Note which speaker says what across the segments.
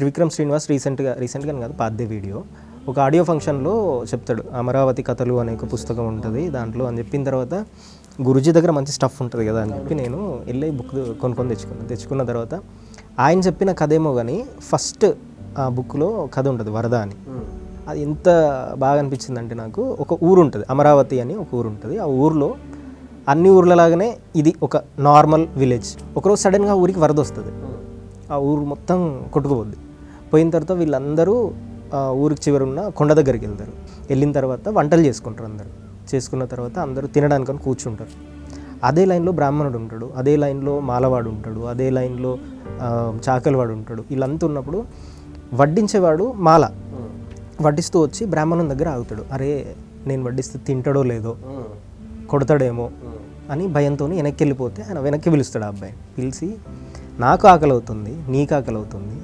Speaker 1: త్రివిక్రమ్ శ్రీనివాస్ రీసెంట్గా రీసెంట్గా కాదు పాద్య వీడియో. ఒక ఆడియో ఫంక్షన్లో చెప్తాడు అమరావతి కథలు అనే ఒక పుస్తకం ఉంటుంది దాంట్లో అని చెప్పిన తర్వాత గురుజీ దగ్గర మంచి స్టఫ్ ఉంటుంది కదా అని చెప్పి నేను వెళ్ళి బుక్ కొనుక్కొని తెచ్చుకున్నాను తెచ్చుకున్న తర్వాత ఆయన చెప్పిన కథ ఏమో కానీ ఫస్ట్ ఆ బుక్లో కథ ఉంటుంది వరద అని. అది ఎంత బాగా అనిపించిందంటే నాకు ఒక ఊరు ఉంటుంది అమరావతి అని ఒక ఊరు ఉంటుంది. ఆ ఊర్లో అన్ని ఊర్లలాగానే ఇది ఒక నార్మల్ విలేజ్ ఒకరోజు సడన్గా ఊరికి వరద వస్తుంది. ఆ ఊరు మొత్తం కొట్టుకుపోద్ది. పోయిన తర్వాత వీళ్ళందరూ ఊరికి చివరి ఉన్న కొండ దగ్గరికి వెళ్తారు. వెళ్ళిన తర్వాత వంటలు చేసుకుంటారు అందరూ. చేసుకున్న తర్వాత అందరూ తినడానికని కూర్చుంటారు. అదే లైన్లో బ్రాహ్మణుడు ఉంటాడు అదే లైన్లో మాలవాడు ఉంటాడు అదే లైన్లో చాకలివాడు ఉంటాడు. వీళ్ళంతా ఉన్నప్పుడు వడ్డించేవాడు మాల. వడ్డిస్తూ వచ్చి బ్రాహ్మణుని దగ్గర ఆగుతాడు. అరే నేను వడ్డిస్తే తింటాడో లేదో కొడతాడేమో అని భయంతో వెనక్కి వెళ్ళిపోతే ఆయన వెనక్కి పిలుస్తాడు ఆ అబ్బాయి పిలిచి నాకు ఆకలి అవుతుంది నీకు ఆకలి అవుతుంది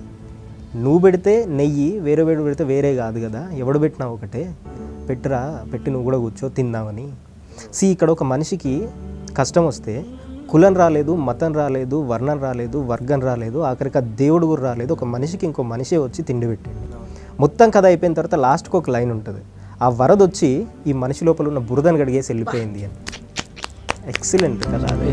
Speaker 1: నువ్వు పెడితే నెయ్యి వేరే వేడు పెడితే వేరే కాదు కదా. ఎవడు పెట్టినా ఒకటే. పెట్టరా పెట్టి నువ్వు కూడా కూర్చో తిందామని. సి ఇక్కడ ఒక మనిషికి కష్టం వస్తే కులం రాలేదు మతం రాలేదు వర్ణం రాలేదు వర్గం రాలేదు ఆఖరికి దేవుడు కూడా రాలేదు. ఒక మనిషికి ఇంకో మనిషే వచ్చి తిండి పెట్టాడు. మొత్తం కథ అయిపోయిన తర్వాత లాస్ట్కి ఒక లైన్ ఉంటుంది. ఆ వరద వచ్చి ఈ మనిషి లోపల ఉన్న బురదను గడిగేసి వెళ్ళిపోయింది అని. ఎక్సలెంట్ కదా అదే.